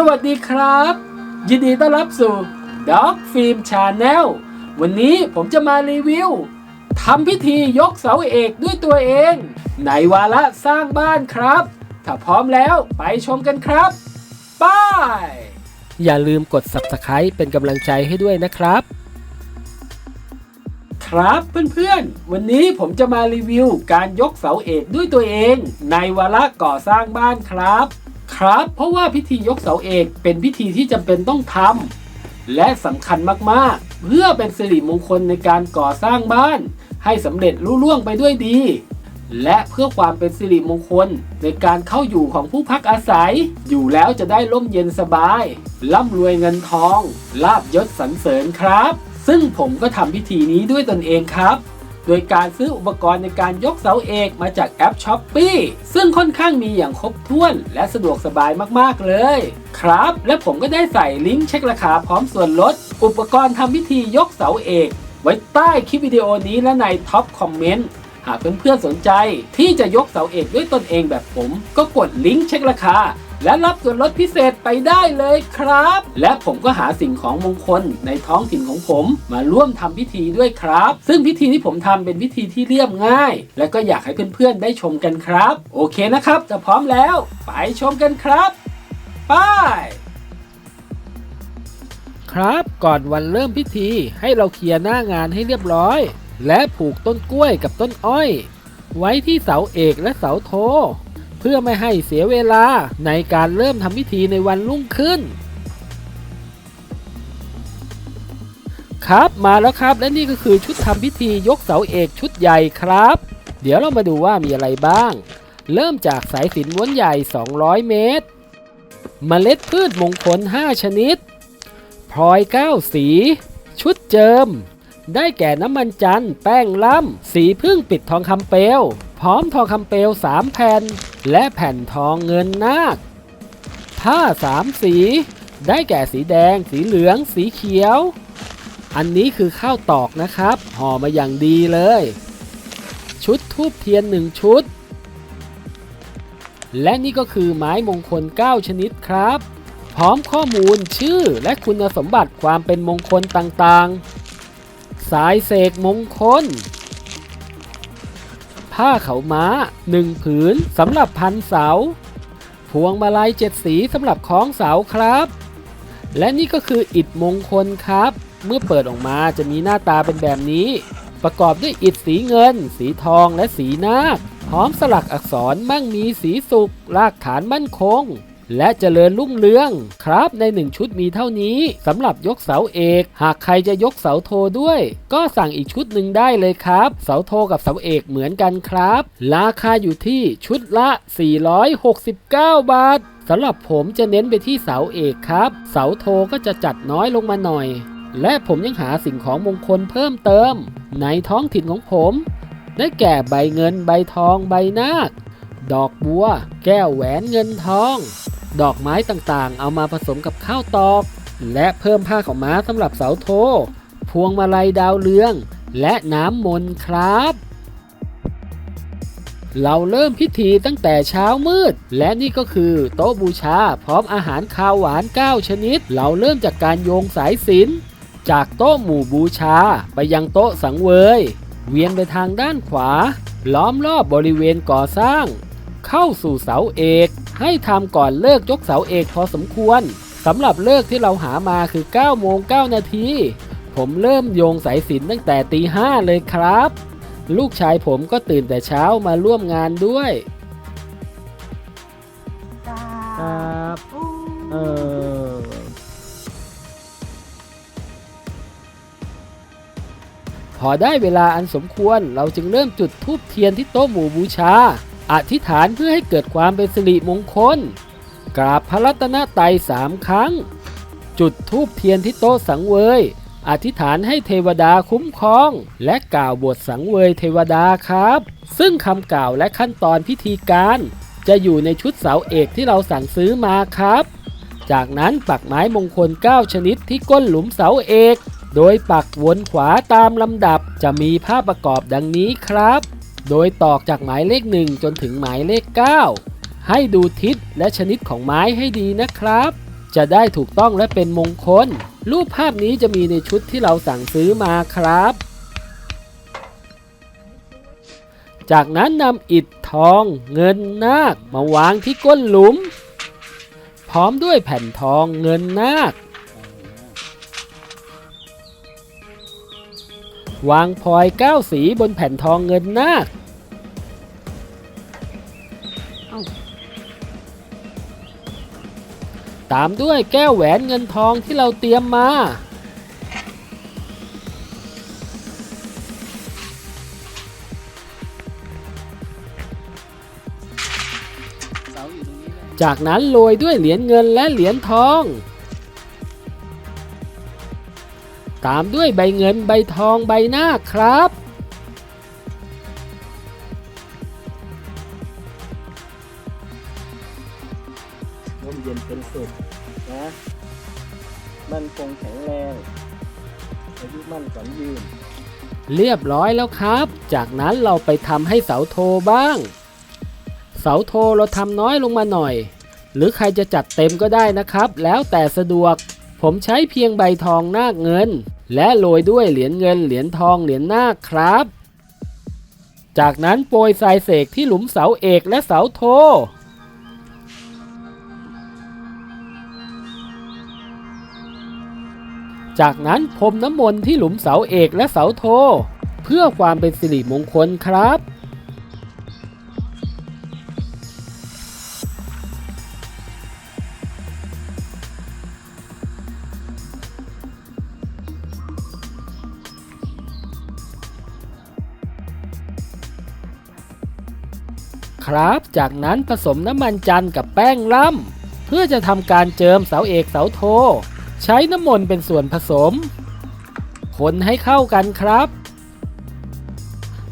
สวัสดีครับ ยินดีต้อนรับสู่ Dog Film Channel วันนี้ผมจะมารีวิวทำพิธียกเสาเอกด้วยตัวเอง ในวาระสร้างบ้านครับ ถ้าพร้อมแล้วไปชมกันครับบายอย่าลืมกด Subscribe เป็นกำลังใจให้ด้วยนะครับ ครับเพื่อนๆ วันนี้ผมจะมารีวิวการยกเสาเอกด้วยตัวเอง ในวาระก่อสร้างบ้านครับ ครับ เพราะว่าพิธียกเสาเอกเป็นพิธีที่จำเป็นต้องทำและสำคัญมากๆ เพื่อเป็นสิริมงคลในการก่อสร้างบ้าน ให้สำเร็จลุล่วงไปด้วยดี และเพื่อความเป็นสิริมงคลในการเข้าอยู่ของผู้พักอาศัย อยู่แล้วจะได้ร่มเย็นสบาย ร่ำรวยเงินทอง ลาบยศสรรเสริญครับ ซึ่งผมก็ทำพิธีนี้ด้วยตนเองครับ โดยการซื้ออุปกรณ์ในการยกเสาเอกมาจากแอป s h อ p e e ซึ่งค่อนข้างมีอย่างครบถ้วน และสะดวกสบายมากๆเลย ครับ และผมก็ได้ใส่ลิงก์เช็คราคาพร้อมส่วนลด อุปกรณ์ทำพิธียกเสาเอก ไว้ใต้คลิปวิดีโอนี้และในท็อปคอมเมนต์หากเพื่อนๆสนใจที่จะยกเสาเอกด้วยตนเองแบบผม ก็กดลิงก์เช็คราคา และรับส่วนลดพิเศษไปได้เลยครับ และผมก็หาสิ่งของมงคลในท้องถิ่นของผมมาร่วมทำพิธีด้วยครับ ซึ่งพิธีที่ผมทำเป็นพิธีที่เรียบง่าย และก็อยากให้เพื่อนๆได้ชมกันครับ โอเคนะครับจะพร้อมแล้ว ไปชมกันครับไปครับก่อนวันเริ่มพิธีให้เราเคลียร์หน้างานให้เรียบร้อย และผูกต้นกล้วยกับต้นอ้อย ไว้ที่เสาเอกและเสาโท พื่อไม่ให้เสียเวลาในการเริ่มทำพิธีในวันรุ่งขึ้นครับมาแล้วครับและนี่ก็คือชุดทำพิธียกเสาเอกชุดใหญ่ครับ เดี๋ยวเรามาดูว่ามีอะไรบ้าง เริ่มจากสายสินม้วนใหญ่ 200 เมตร เมล็ดพืชมงคล 5 ชนิด พลอย 9 สี ชุดเจิม ได้แก่น้ำมันจันทร์แป้งล่ำสีพึ่งปิดทองคำเปลว พร้อมทองคำเปลว3แผ่น และแผ่นทองเงินนาค ผ้า3สี ได้แก่สีแดง สีเหลือง สีเขียว อันนี้คือข้าวตอกนะครับ ห่อมาอย่างดีเลย ชุดทูบเทียน1ชุด และนี่ก็คือไม้มงคล 9 ชนิดครับ พร้อมข้อมูลชื่อและคุณสมบัติความเป็นมงคลต่างๆ สายเสกมงคล ผ้าเขาม้า 1 ผืนสำหรับพันเสา พวงมาลัยเจ็ดสีสำหรับคล้องเสาครับ และนี่ก็คืออิฐมงคลครับ เมื่อเปิดออกมาจะมีหน้าตาเป็นแบบนี้ ประกอบด้วยอิฐสีเงิน สีทองและสีนาคพร้อมสลักอักษรมั่งมีสีสุกรากฐานมั่นคง และเจริญรุ่งเรืองครับในหนึ่งชุดมีเท่านี้สำหรับยกเสาเอก หากใครจะยกเสาโทด้วย ก็สั่งอีกชุดหนึ่งได้เลยครับ เสาโทกับเสาเอกเหมือนกันครับ ราคาอยู่ที่ชุดละ 469 บาทสำหรับผมจะเน้นไปที่เสาเอกครับ เสาโทก็จะจัดน้อยลงมาหน่อย และผมยังหาสิ่งของมงคลเพิ่มเติม ในท้องถิ่นของผมได้แก่ใบเงินใบทองใบนาคดอกบัว แก้วแหวนเงินทอง ดอกไม้ต่างๆ เอามาผสมกับข้าวตอก และเพิ่มผ้าขาวม้าสำหรับเสาโท พวงมาลัยดาวเรือง และน้ำมนต์ครับ เราเริ่มพิธีตั้งแต่เช้ามืด และนี่ก็คือโต๊ะบูชาพร้อมอาหารคาวหวาน 9 ชนิด เราเริ่มจากการโยงสายสิญจจากโต๊ะหมู่บูชาไปยังโต๊ะสังเวย เวียนไปทางด้านขวา ล้อมรอบบริเวณก่อสร้าง เข้าสู่เสาเอก ให้ทำก่อนเลิกยกเสาเอกพอสมควรสำหรับเลิกที่เราหามาคือ9โมง9นาที ผมเริ่มโยงสายสิญจนตั้งแต่ตีห้าเลยครับ ลูกชายผมก็ตื่นแต่เช้ามาร่วมงานด้วยครับเออพอได้เวลาอันสมควรเราจึงเริ่มจุดธูปเทียนที่โต๊ะหมู่บูชา อธิษฐานเพื่อให้เกิดความเป็นสิริมงคล กราบพระรัตนตรัยสามครั้ง จุดธูปเทียนที่โต๊ะสังเวย อธิษฐานให้เทวดาคุ้มครอง และกล่าวบทสังเวยเทวดาครับ ซึ่งคำกล่าวและขั้นตอนพิธีการ จะอยู่ในชุดเสาเอกที่เราสั่งซื้อมาครับ จากนั้นปักไม้มงคล 9 ชนิดที่ก้นหลุมเสาเอก โดยปักวนขวาตามลำดับจะมีภาพประกอบดังนี้ครับ โดยตอกจากหมายเลข 1 จนถึงหมายเลข 9 ให้ดูทิศและชนิดของไม้ให้ดีนะครับ จะได้ถูกต้องและเป็นมงคล รูปภาพนี้จะมีในชุดที่เราสั่งซื้อมาครับ จากนั้นนำอิฐทองเงินนาคมาวางที่ก้นหลุม พร้อมด้วยแผ่นทองเงินนาควางพลอยเก้าสีบนแผ่นทองเงินนาคามด้วยแก้วแหวนเงินทองที่เราเตรียมมา จากนั้นโรยด้วยเหรียญเงินและเหรียญทอง ตามด้วยใบเงินใบทองใบหน้าครับ ร่มเย็นเป็นสุขนะมันคงแข็งแรงอายุมั่นขวัญยืน เรียบร้อยแล้วครับ จากนั้นเราไปทำให้เสาโทบ้าง เสาโทเราทำน้อยลงมาหน่อย หรือใครจะจัดเต็มก็ได้นะครับ แล้วแต่สะดวก ผมใช้เพียงใบทองนาคเงิน และโรยด้วยเหรียญเงินเหรียญทองเหรียญนาคครับ จากนั้นโปรยทรายเสกที่หลุมเสาเอกและเสาโท จากนั้นพรมน้ำมนต์ที่หลุมเสาเอกและเสาโท เพื่อความเป็นสิริมงคลครับ ครับ จากนั้นผสมน้ำมันจันทร์กับแป้งล่ำเพื่อจะทำการเจิมเสาเอกเสาโท ใช้น้ำมนต์เป็นส่วนผสม คนให้เข้ากันครับ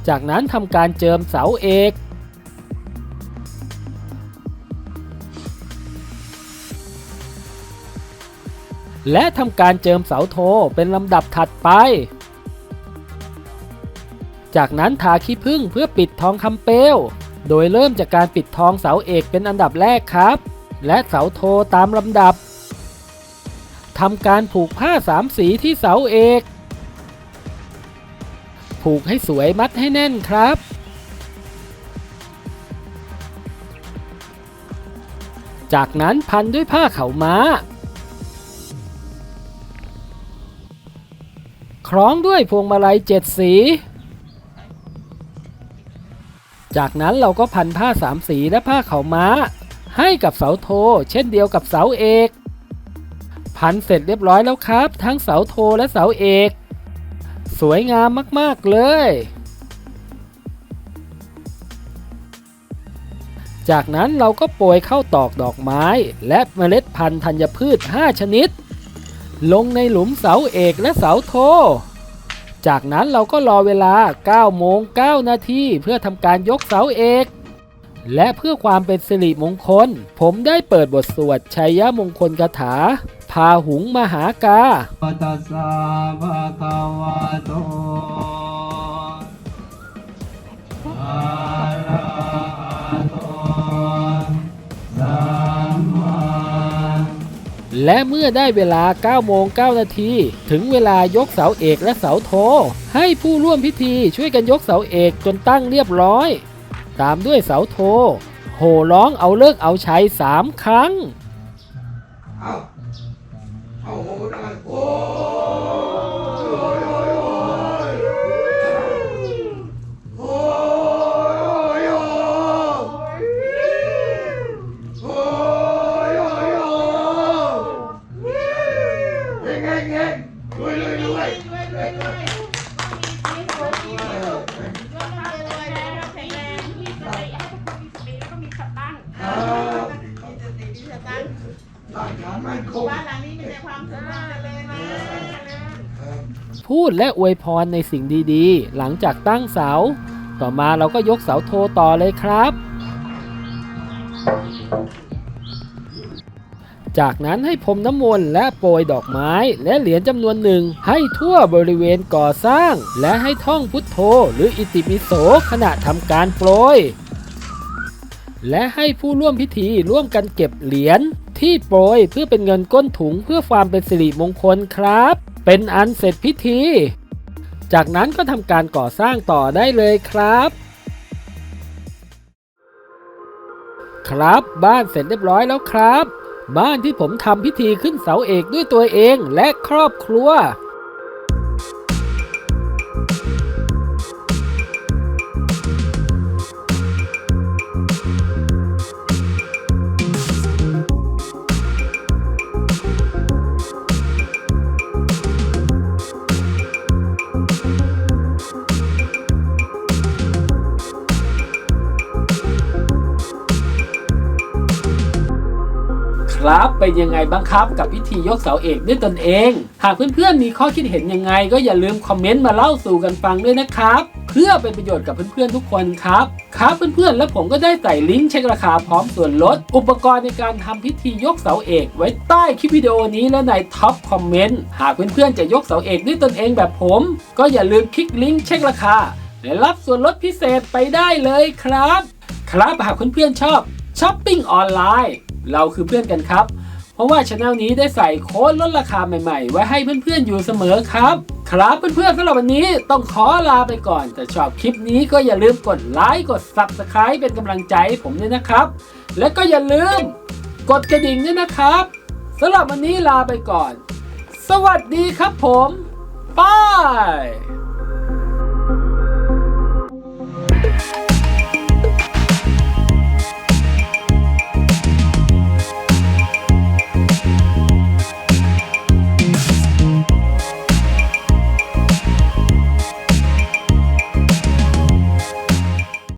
จากนั้นทำการเจิมเสาเอก และทำการเจิมเสาโทเป็นลำดับถัดไป จากนั้นทาขี้ผึ้งเพื่อปิดทองคำเปลวโดยเริ่มจากการปิดทองเสาเอกเป็นอันดับแรกครับ และเสาโทตามลำดับ ทำการผูกผ้าสามสีที่เสาเอก ผูกให้สวยมัดให้แน่นครับ จากนั้นพันด้วยผ้าเขาม้า คล้องด้วยพวงมาลัยเจ็ดสี จากนั้นเราก็พันผ้าสามสีและผ้าเขาม้า ให้กับเสาโท เช่นเดียวกับเสาเอก พันเสร็จเรียบร้อยแล้วครับ ทั้งเสาโทและเสาเอก สวยงามมาก ๆ เลย จากนั้นเราก็โปรยเข้าตอกดอกไม้ และเมล็ดพันธุ์ธัญพืช 5 ชนิด ลงในหลุมเสาเอกและเสาโท จากนั้นเราก็รอเวลา 9 โมง 9 นาทีเพื่อทำการยกเสาเอกและเพื่อความเป็นสิริมงคล ผมได้เปิดบทสวดชัยมงคลคาถา พาหุงมหากาตัสสะภะคะวะโตอะระหะโตสัมมาและเมื่อได้เวลา 9 โมง 9 นาที ถึงเวลายกเสาเอกและเสาโท ให้ผู้ร่วมพิธีช่วยกันยกเสาเอกจนตั้งเรียบร้อย ตามด้วยเสาโท โห่ร้องเอาเลิกเอาชัย3ครั้งห ลักฐานมั่นคงบ้านหลังนี้มีแต่ความสุขความเจริญนะพูดและอวยพรในสิ่งดีๆ หลังจากตั้งเสา ต่อมาเราก็ยกเสาโทต่อเลยครับ จากนั้นให้พรมน้ำมนต์และโปรยดอกไม้และเหรียญจำนวนหนึ่ง ให้ทั่วบริเวณก่อสร้าง และให้ท่องพุทโธหรืออิติปิโสขณะทำการโปรย และให้ผู้ร่วมพิธีร่วมกันเก็บเหรียญที่โปรยเพื่อเป็นเงินก้นถุงเพื่อความเป็นสิริมงคลครับ เป็นอันเสร็จพิธี จากนั้นก็ทำการก่อสร้างต่อได้เลยครับครับ บ้านเสร็จเรียบร้อยแล้วครับ บ้านที่ผมทำพิธีขึ้นเสาเอกด้วยตัวเองและครอบครัว เป็นยังไงบ้างครับ กับพิธียกเสาเอกด้วยตนเอง หากเพื่อนๆมีข้อคิดเห็นยังไง ก็อย่าลืมคอมเมนต์มาเล่าสู่กันฟังด้วยนะครับ เพื่อเป็นประโยชน์กับเพื่อนๆทุกคนครับครับเพื่อนๆและผมก็ได้ใส่ลิงก์เช็คราคาพร้อมส่วนลด อุปกรณ์ในการทำพิธียกเสาเอก ไว้ใต้คลิปวิดีโอนี้และในท็อปคอมเมนต์หากเพื่อนๆจะยกเสาเอกด้วยตนเองแบบผม ก็อย่าลืมคลิกลิงก์เช็คราคาและรับส่วนลดพิเศษไปได้เลยครับ ครับหากเพื่อนๆชอบช้อปปิ้งออนไลน์ เราคือเพื่อนกันครับ เพราะว่าช anel นี้ได้ใส่โค้ดลดราคาใหม่ๆ ไว้ให้เพื่อนๆอยู่เสมอครับ ครับเพื่อนๆสำหรับวันนี้ต้องขอลาไปก่อน แต่ชอบคลิปนี้ก็อย่าลืมกดไลค์กด Subscribe เป็นกำลังใจให้ผมด้วยนะครับ และก็อย่าลืมกดกระดิ่งด้วยนะครับสำหรับวันนี้ลาไปก่อน สวัสดีครับผม บาย